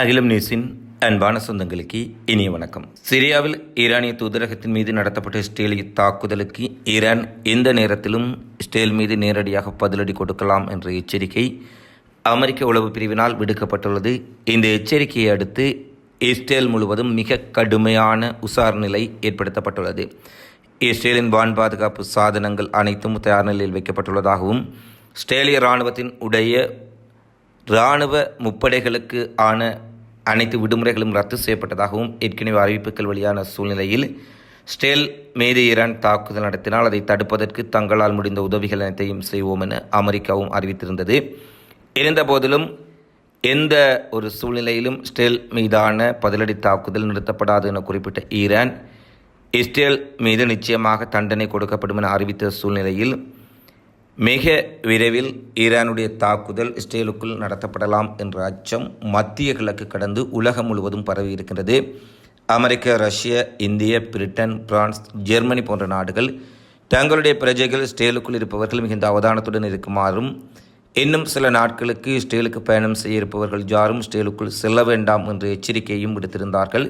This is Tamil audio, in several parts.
அகிலம் நியூஸின் அன்பான சொந்தங்களுக்கு இனிய வணக்கம். சிரியாவில் ஈரானிய தூதரகத்தின் மீது நடத்தப்பட்ட இஸ்ரேலிய தாக்குதலுக்கு ஈரான் எந்த நேரத்திலும் இஸ்ரேல் மீது நேரடியாக பதிலடி கொடுக்கலாம் என்ற எச்சரிக்கை அமெரிக்க உளவு பிரிவினால் விடுக்கப்பட்டுள்ளது. இந்த எச்சரிக்கையை அடுத்து இஸ்ரேல் முழுவதும் மிக கடுமையான உசார் நிலை ஏற்படுத்தப்பட்டுள்ளது. இஸ்ரேலின் வான் பாதுகாப்பு சாதனங்கள் அனைத்தும் தயார் நிலையில் வைக்கப்பட்டுள்ளதாகவும் இஸ்ரேலிய இராணுவத்தின் உடைய இராணுவ முப்படைகளுக்கு ஆன அனைத்து விடுமுறைகளும் ரத்து செய்யப்பட்டதாகவும் ஏற்கனவே அறிவிப்புகள் வெளியான சூழ்நிலையில் ஸ்டேல் மீது ஈரான் தாக்குதல் நடத்தினால் அதை தடுப்பதற்கு தங்களால் முடிந்த உதவிகள் அனைத்தையும் செய்வோம் என அமெரிக்காவும் அறிவித்திருந்தது. இருந்தபோதிலும் எந்த ஒரு சூழ்நிலையிலும் ஸ்டேல் மீதான பதிலடி தாக்குதல் நிறுத்தப்படாது என குறிப்பிட்ட ஈரான் இஸ்ரேல் மீது நிச்சயமாக தண்டனை கொடுக்கப்படும் என அறிவித்த சூழ்நிலையில் மிக விரைவில் ஈரானுடைய தாக்குதல் இஸ்ரேலுக்குள் நடத்தப்படலாம் என்ற அச்சம் மத்திய கிழக்கு கடந்து உலகம் முழுவதும் பரவி இருக்கின்றது அமெரிக்கா ரஷ்யா இந்திய பிரிட்டன் பிரான்ஸ் ஜெர்மனி போன்ற நாடுகள் தங்களுடைய பிரஜைகள் இஸ்ரேலுக்குள் இருப்பவர்கள் மிகுந்த அவதானத்துடன் இருக்குமாறும் இன்னும் சில நாட்களுக்கு இஸ்ரேலுக்கு பயணம் செய்ய இருப்பவர்கள் யாரும் இஸ்ரேலுக்குள் செல்ல வேண்டாம் என்ற எச்சரிக்கையும் விடுத்திருந்தார்கள்.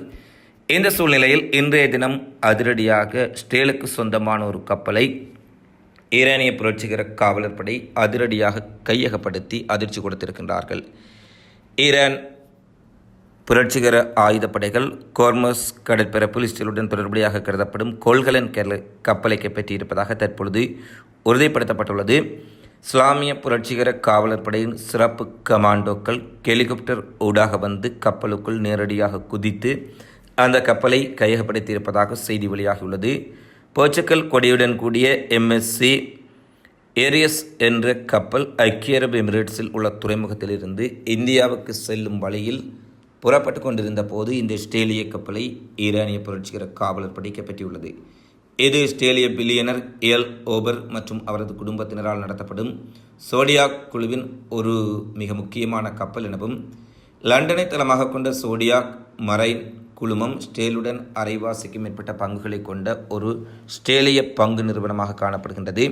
இந்த சூழ்நிலையில் இன்றைய தினம் அதிரடியாக இஸ்ரேலுக்கு சொந்தமான ஒரு கப்பலை ஈரானிய புரட்சிகர காவலர் படை அதிரடியாக கையகப்படுத்தி அதிர்ச்சி கொடுத்திருக்கின்றார்கள். ஈரான் புரட்சிகர ஆயுதப்படைகள் கோர்மஸ் கடற்பரப்பில் இஸ்ரேலுடன் தொடர்புடையாக கருதப்படும் கொள்கலன் கப்பலை கைப்பற்றியிருப்பதாக தற்பொழுது உறுதிப்படுத்தப்பட்டுள்ளது. இஸ்லாமிய புரட்சிகர காவலர் படையின் சிறப்பு கமாண்டோக்கள் ஹெலிகாப்டர் ஊடாக வந்து கப்பலுக்குள் நேரடியாக குதித்து அந்த கப்பலை கையகப்படுத்தியிருப்பதாக செய்தி வெளியாகியுள்ளது. போர்ச்சுக்கல் கொடியுடன் கூடிய எம்எஸ்சி ஏரியஸ் என்ற கப்பல் ஐக்கிய அரபு எமிரேட்ஸில் உள்ள துறைமுகத்திலிருந்து இந்தியாவுக்கு செல்லும் வழியில் புறப்பட்டு கொண்டிருந்த போது இந்த இஸ்ரேலிய கப்பலை ஈரானிய புரட்சிகர காவலர் படை கைப்பற்றியுள்ளது இது இஸ்ரேலிய பில்லியனர் எல் ஓபர் மற்றும் அவரது குடும்பத்தினரால் நடத்தப்படும் சோடியாக் குழுவின் ஒரு மிக முக்கியமான கப்பல் எனவும் லண்டனை தளமாக கொண்ட சோடியாக் மரைன் குழுமம் ஸ்டேலுடன் அரைவாசிக்கும் மேற்பட்ட பங்குகளை கொண்ட ஒரு ஸ்டேலிய பங்கு நிறுவனமாக காணப்படுகின்றது.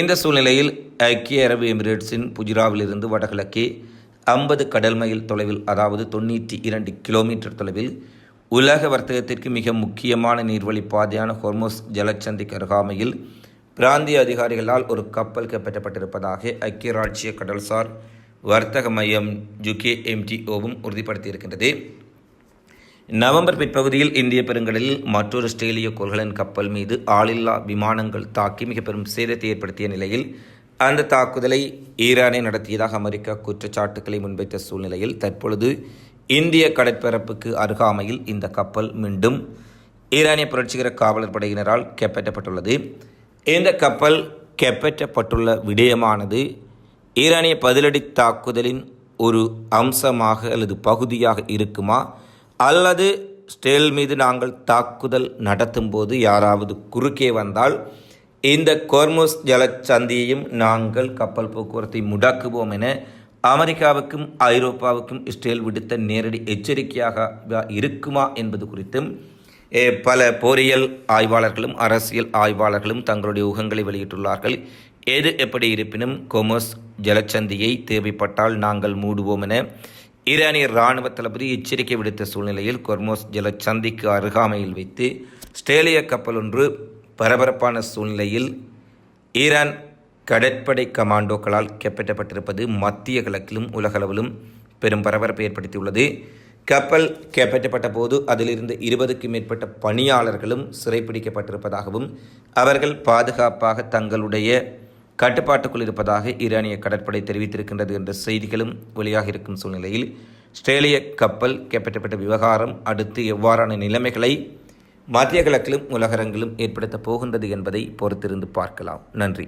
இந்த சூழ்நிலையில் ஐக்கிய அரபு எமிரேட்ஸின் புஜிராவிலிருந்து வடகிழக்கே ஐம்பது கடல் மைல் தொலைவில் அதாவது தொண்ணூற்றி இரண்டு கிலோமீட்டர் தொலைவில் உலக வர்த்தகத்திற்கு மிக முக்கியமான நீர்வழி பாதையான ஹொர்மோஸ் ஜலச்சந்திக்கு அருகாமையில் பிராந்திய அதிகாரிகளால் ஒரு கப்பல் கைப்பற்றப்பட்டிருப்பதாக ஐக்கிய ராட்சிய கடல்சார் வர்த்தக மையம் ஜுகே எம்டிஓவும் உறுதிப்படுத்தியிருக்கின்றது. நவம்பர் பிற்பகுதியில் இந்திய பெருங்கடலில் மற்றொரு ஆஸ்திரேலிய கொள்கலன் கப்பல் மீது ஆளில்லா விமானங்கள் தாக்கி மிக பெரும் சேதத்தை ஏற்படுத்திய நிலையில் அந்த தாக்குதலை ஈரானை நடத்தியதாக அமெரிக்கா குற்றச்சாட்டுக்களை முன்வைத்த சூழ்நிலையில் தற்பொழுது இந்திய கடற்பரப்புக்கு அருகாமையில் இந்த கப்பல் மீண்டும் ஈரானிய புரட்சிகர காவலர் படையினரால் கைப்பற்றப்பட்டுள்ளது. இந்த கப்பல் கைப்பற்றப்பட்டுள்ள விடயமானது ஈரானிய பதிலடி தாக்குதலின் ஒரு அம்சமாக அல்லது பகுதியாக இருக்குமா? அல்லது ஸ்டேல் மீது நாங்கள் தாக்குதல் நடத்தும் போது யாராவது குறுக்கே வந்தால் இந்த கோர்மோஸ் ஜலச்சந்தியையும் நாங்கள் கப்பல் போக்குவரத்தை முடக்குவோம் என அமெரிக்காவுக்கும் ஐரோப்பாவுக்கும் இஸ்ரேல் விடுத்த நேரடி எச்சரிக்கையாக இருக்குமா என்பது குறித்தும் பல போரியல் ஆய்வாளர்களும் அரசியல் ஆய்வாளர்களும் தங்களுடைய ஊகங்களை வெளியிட்டுள்ளார்கள். எது எப்படி இருப்பினும் கோமோஸ் ஜலச்சந்தியை தேவைப்பட்டால் நாங்கள் மூடுவோம் என ஈரானிய இராணுவ தளபதி எச்சரிக்கை விடுத்த சூழ்நிலையில் கொர்மோஸ் ஜலச்சந்திக்கு அருகாமையில் வைத்து ஸ்டேலிய கப்பல் ஒன்று பரபரப்பான சூழ்நிலையில் ஈரான் கடற்படை கமாண்டோக்களால் கைப்பற்றப்பட்டிருப்பது மத்திய கிழக்கிலும் உலகளவிலும் பெரும் பரபரப்பை ஏற்படுத்தியுள்ளது. கப்பல் கைப்பற்றப்பட்ட போது அதிலிருந்து இருபதுக்கும் மேற்பட்ட பணியாளர்களும் சிறைப்பிடிக்கப்பட்டிருப்பதாகவும் அவர்கள் பாதுகாப்பாக தங்களுடைய கட்டுப்பாட்டுக்குள் இருப்பதாக ஈரானிய கடற்படை தெரிவித்திருக்கின்றது என்ற செய்திகளும் வெளியாக இருக்கும் சூழ்நிலையில் ஆஸ்திரேலிய கப்பல் கைப்பற்றப்பட்ட விவகாரம் அடுத்து எவ்வாறான நிலைமைகளை மத்திய கிழக்கிலும் உலகரங்கிலும் ஏற்படுத்தப் போகின்றது என்பதை பொறுத்திருந்து பார்க்கலாம். நன்றி.